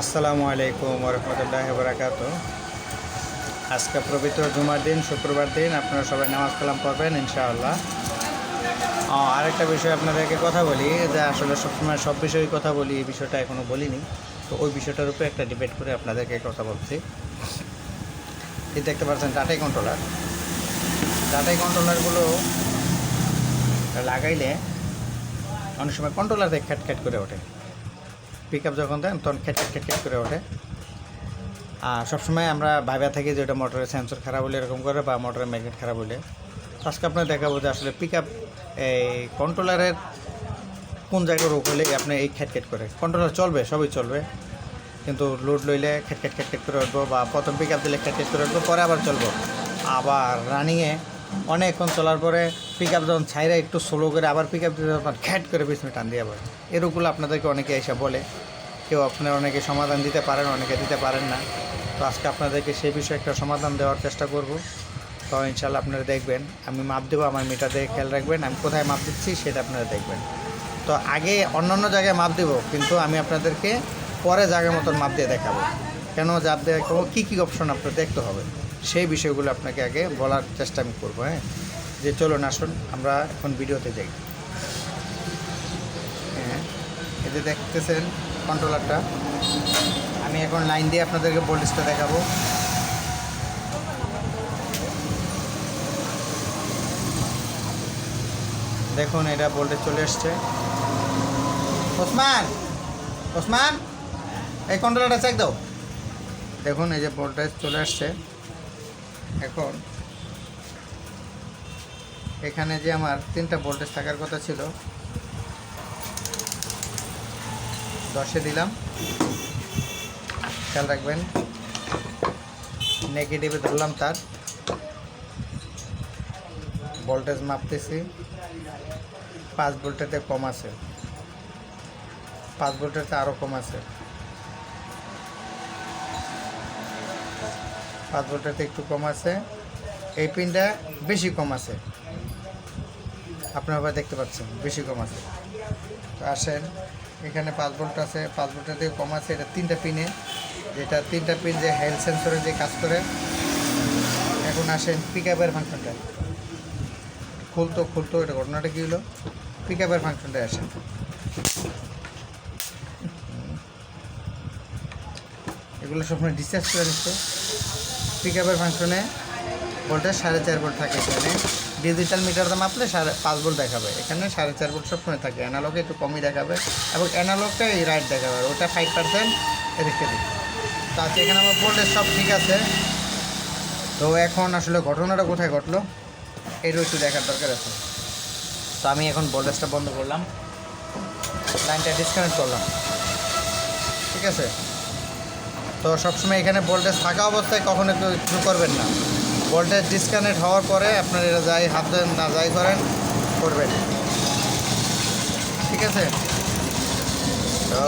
আসসালামু আলাইকুম রহমতুল্লাহ বরাকাত আজকে পবিত্র জুমার দিন, শুক্রবার দিন, আপনারা সবাই নামাজ কালাম পড়বেন, ইনশাআল্লাহ। আরেকটা বিষয় আপনাদেরকে কথা বলি, যে আসলে সবসময় সব বিষয়ে কথা বলি, এই বিষয়টা এখনও বলিনি। তো ওই বিষয়টার উপরে একটা ডিবেট করে আপনাদেরকে কথা বলছি। এই দেখতে পাচ্ছেন, ডাটাই কন্ট্রোলার ডাটাই কন্ট্রোলারগুলো লাগাইলে অনেক সময় কন্ট্রোলার খ্যাট খ্যাট করে ওঠে। পিক আপ যখন দেন, তখন খেট খেট খেট করে ওঠে। আর সবসময় আমরা ভাইবা থাকি যে ওটা মোটরের সেন্সর খারাপ হলে এরকম করে বা মোটরের ম্যাগনেট খারাপ হলে। আজকে আপনার দেখাবো যে আসলে পিক আপ এই কন্ট্রোলারের কোন জায়গায় রোগ হলে আপনি এই খেট খেট করে। কন্ট্রোলার চলবে, সবই চলবে। কিন্তু লোড লইলে খেট খেট খেট খেট করে উঠবো বা প্রথম পিক আপ দিলে খেট খেট করে উঠবো, পরে আবার চলবো। আবার রানিংয়ে অনেকক্ষণ চলার পরে পিক আপ যখন ছাইরা একটু স্লো করে আবার পিক আপ দিতে তখন খ্যাট করে পিছনে টান দিয়ে আবার এরকমগুলো আপনাদেরকে অনেকে এসে বলে। কেউ আপনারা অনেকে সমাধান দিতে পারেন, অনেকে দিতে পারেন না। তো আজকে আপনাদেরকে সেই বিষয়ে একটা সমাধান দেওয়ার চেষ্টা করব। তো ইনশাল্লাহ আপনারা দেখবেন। আমি মাপ দেবো, আমার মিটার দেখে খেয়াল রাখবেন। আমি কোথায় মাপ দিচ্ছি সেটা আপনারা দেখবেন। তো আগে অন্যান্য জায়গায় মাপ দেবো, কিন্তু আমি আপনাদেরকে পরে জায়গা মতন মাপ দিয়ে দেখাবো। কেন জাপ দেখাবো? কী কী অপশন আপনার দেখতে হবে? সেই বিষয়গুলো আপনাকে আগে বলার চেষ্টা আমি করব হ্যাঁ? যে চলুন, আসুন, আমরা এখন ভিডিওতে যাই। হ্যাঁ এতে দেখতেছেন কন্ট্রোলারটা আমি এখন লাইন দিয়ে আপনাদেরকে ভোল্টেজটা দেখাবো। দেখুন, এটা ভোল্টেজ চলে এসছে। ওসমান ওসমান, এই কন্ট্রোলারটা চেক দাও। দেখুন, এই যে ভোল্টেজ চলে আসছে এখন। এখানে যে আমার তিনটা ভোল্টেজ থাকার কথা ছিল, দশে দিলাম। খেয়াল রাখবেন নেগেটিভে ধরলাম তার। ভোল্টেজ মাপতেছি। পাঁচ ভোল্টেতে কম আছে। পাঁচ ভোল্টেতে আরও কম আছে। পাঁচ ভোল্টেতে একটু কম আছে। এই পিনটা বেশি কম আছে। আপনারা দেখতে পাচ্ছেন, বেশি কম আছে। তো আসেন, এখানে পাঁচ ভোল্ট আছে পাঁচ ভোল্টের থেকে কম আছে। এটা তিনটা পিনে, যেটা তিনটা পিন যে হেলথ সেন্সরে যে কাজ করে। এখন আসেন পিক আপের ফাংশনটা। খুলতো খুলতো, এটা ঘটনাটা কী হলো? পিক আপের ফাংশনটায় আসেন। এগুলো সবসময় ডিসচার্জ করে নিচ্ছে। পিক আপের ফাংশনে ভোল্টেজ সাড়ে চার ভোল্ট থাকে এখানে। ডিজিটাল মিটারটা মাপলে সাড়ে পাঁচ ভোল্ট দেখাবে। এখানে সাড়ে চার ভোল্ট সবসময় থাকে। অ্যানালগে একটু কমই দেখাবে এবং অ্যানালগটা এই রাইট দেখাবে। ওটা ফাইভ পার্সেন্ট এদিকে দিক তো আছে এখানে আমার ভোল্টেজ সব ঠিক আছে। তো এখন আসলে ঘটনাটা কোথায় ঘটলো এরও একটু দেখার দরকার আছে। তো আমি এখন ভোল্টেজটা বন্ধ করলাম। লাইনটা ডিসকানেক্ট করলাম। ঠিক আছে? তো সবসময় এখানে ভোল্টেজ থাকা অবস্থায় কখনো কিছু করবেন না। ভোল্টেজ ডিসকানেক্ট হওয়ার পরে আপনার যাই হাত দেন না যাই করেন করবেন। ঠিক আছে? তো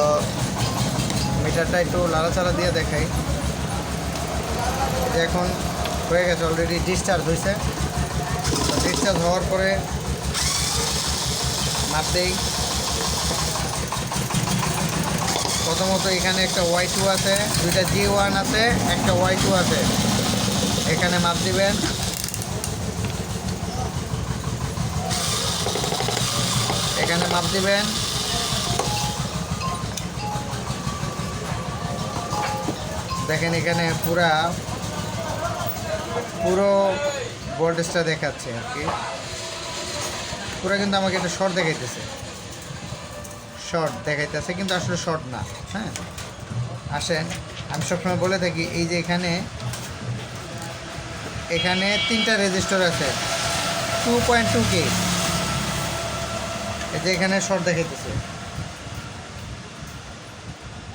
মিটারটা একটু লাড়াচাড়া দিয়ে দেখাই। এখন হয়ে গেছে অলরেডি ডিসচার্জ হয়েছে ডিসচার্জ হওয়ার পরে মাপ দেই প্রথমত এখানে একটা ওয়াই টু আছে, দুইটা জি ওয়ান আছে, একটা ওয়াই টু আছে। এখানে মাপ দিবেন। এখানে মাপ দিবেন। দেখেন এখানে পুরা, পুরো ভোল্টেজটা দেখাচ্ছে আর কি। পুরো কিন্তু আমাকে একটা শর্ট দেখাইতেছে। শর্ট দেখাইতেছে, কিন্তু আসলে শর্ট না হ্যাঁ? আসেন, আমি সবসময় বলে থাকি, এই যে এখানে এখানে তিনটা রেজিস্টার আছে টু পয়েন্ট টু কে এই যে এখানে শর্ট দেখাইতেছে।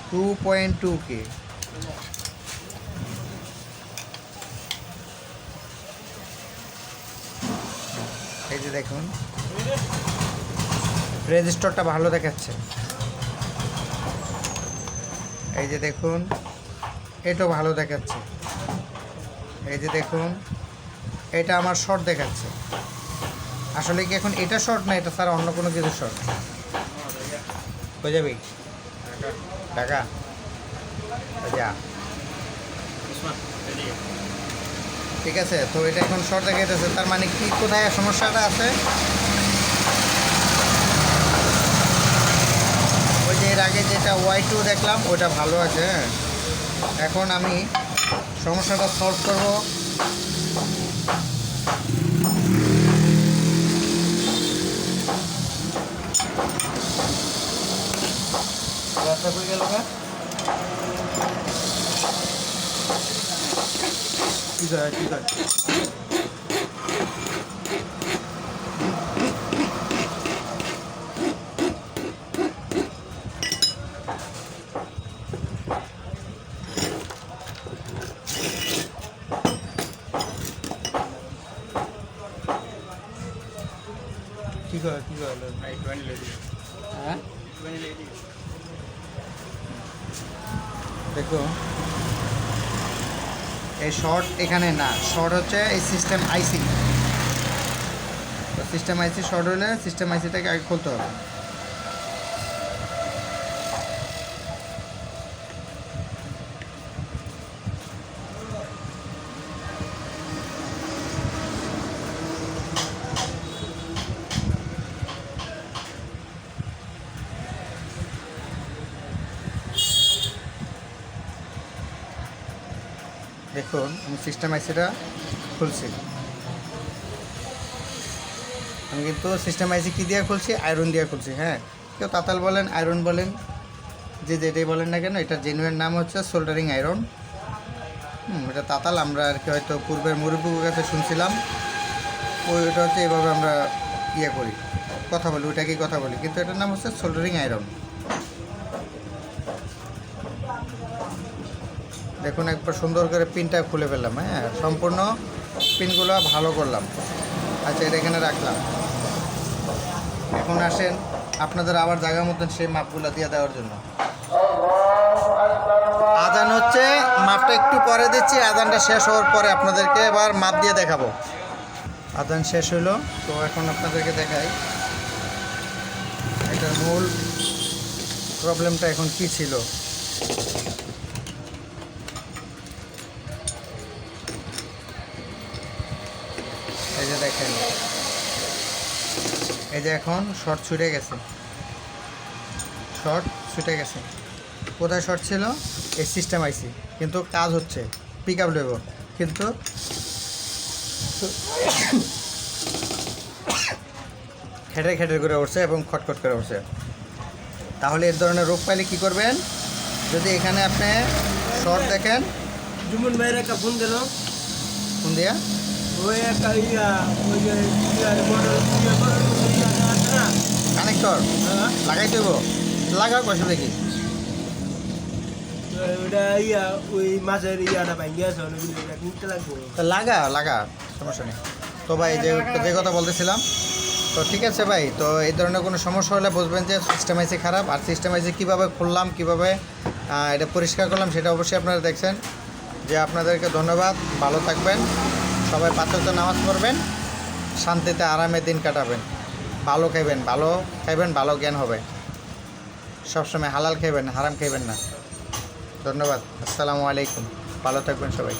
টু পয়েন্ট টু কে এই যে দেখুন। রেজিস্টারটা ভালো দেখাচ্ছে। এই যে দেখুন, এটাও ভালো দেখাচ্ছে। এই যে দেখুন, এটা আমার শর্ট দেখাচ্ছে। আসলে কি এখন এটা শর্ট না, এটা স্যার অন্য কোনো কিছু শর্ট? হয়ে যাবি? টাকা? যা। ঠিক আছে, তো এটা এখন শর্ট দেখাইতেছে। তার মানে কি, কোথায় সমস্যাটা আছে ওই যে এর আগে যেটা ওয়াই টু দেখলাম, ওটা ভালো আছে হ্যাঁ। এখন আমি সমস্যাটা সলভ করব। কা? ঠিক আছে ঠিক কি করে? হ্যাঁ? দেখো এই শর্ট এখানে না শর্ট হচ্ছে এই সিস্টেম আইসি তো সিস্টেম আইসি শর্ট হলে সিস্টেম আইসিটাকে আগে খুলতে হবে। দেখুন আমি সিস্টেম আইসিটা খুলছি। আমি কিন্তু সিস্টেম আইসি কী দিয়ে খুলছি? আয়রন দিয়ে খুলছি হ্যাঁ। কেউ তাতাল বলেন আয়রন বলেন, যে যেটাই বলেন না কেন, এটা জেনুইন নাম হচ্ছে সোল্ডারিং আয়রন এটা তাতাল, আমরা আর কি হয়তো পূর্বের মুরব্বীর কাছে শুনছিলাম। ওই ওটা হচ্ছে এভাবে আমরা ইয়ে করি। কথা বলি, ওইটাকেই কথা বলি। কিন্তু এটার নাম হচ্ছে সোল্ডারিং আয়রন দেখুন, একবার সুন্দর করে পিনটা খুলে ফেললাম হ্যাঁ? সম্পূর্ণ পিনগুলো ভালো করলাম। আচ্ছা এটা এখানে রাখলাম। এখন আসেন আপনাদের আবার জায়গা মতন সেই মাপগুলো দিয়ে দেওয়ার জন্য। আদান হচ্ছে, মাপটা একটু পরে দিচ্ছি, আদানটা শেষ হওয়ার পরে আপনাদেরকে এবার মাপ দিয়ে দেখাবো। আদান শেষ হলো, তো এখন আপনাদেরকে দেখাই। এটার মূল প্রবলেমটা এখন কি ছিল? এই যে এখন শর্ট ছুটে গেছে। শর্ট ছুটে গেছে। কোথায় শর্ট ছিল? এই সিস্টেম আইসি কিন্তু কাজ হচ্ছে পিক আপ লেবো কিন্তু খেটে খেটে করে উঠছে এবং খটখট করে উঠছে। তাহলে এর ধরনের রোগ পাইলে কী করবেন? যদি এখানে আপনি শর্ট দেখেন। জুমন ভাইয়ের একটা ফোন দিল কোন দিয়া? ওই একটা ইয়া ওই যে কানেক্টর? হ্যাঁ। লাগাইতে হইব লাগাও কষ্ট দেখি। ওটা ইয়া ওই মাছের ইয়াটা ভাঙ্গি আছে ওগুলো এটা তা লাগা লাগা সমস্যা নেই। তো ভাই যে যে কথা বলতেছিলাম তো ঠিক আছে ভাই তো এই ধরনের কোনো সমস্যা হলে বুঝবেন যে সিস্টেম আইসি খারাপ আর সিস্টেম আইসি কীভাবে খুললাম কীভাবে এটা পরিষ্কার করলাম সেটা অবশ্যই আপনারা দেখছেন। যে আপনাদেরকে ধন্যবাদ ভালো থাকবেন। সবাই পাঁচক্ত নামাজ পড়বেন, শান্তিতে আরামে দিন কাটাবেন। ভালো খাইবেন ভালো খাইবেন, ভালো জ্ঞান হবে। সবসময় হালাল খাইবেন, হারাম খাইবেন না। ধন্যবাদ, আসসালামু আলাইকুম। ভালো থাকবেন সবাই।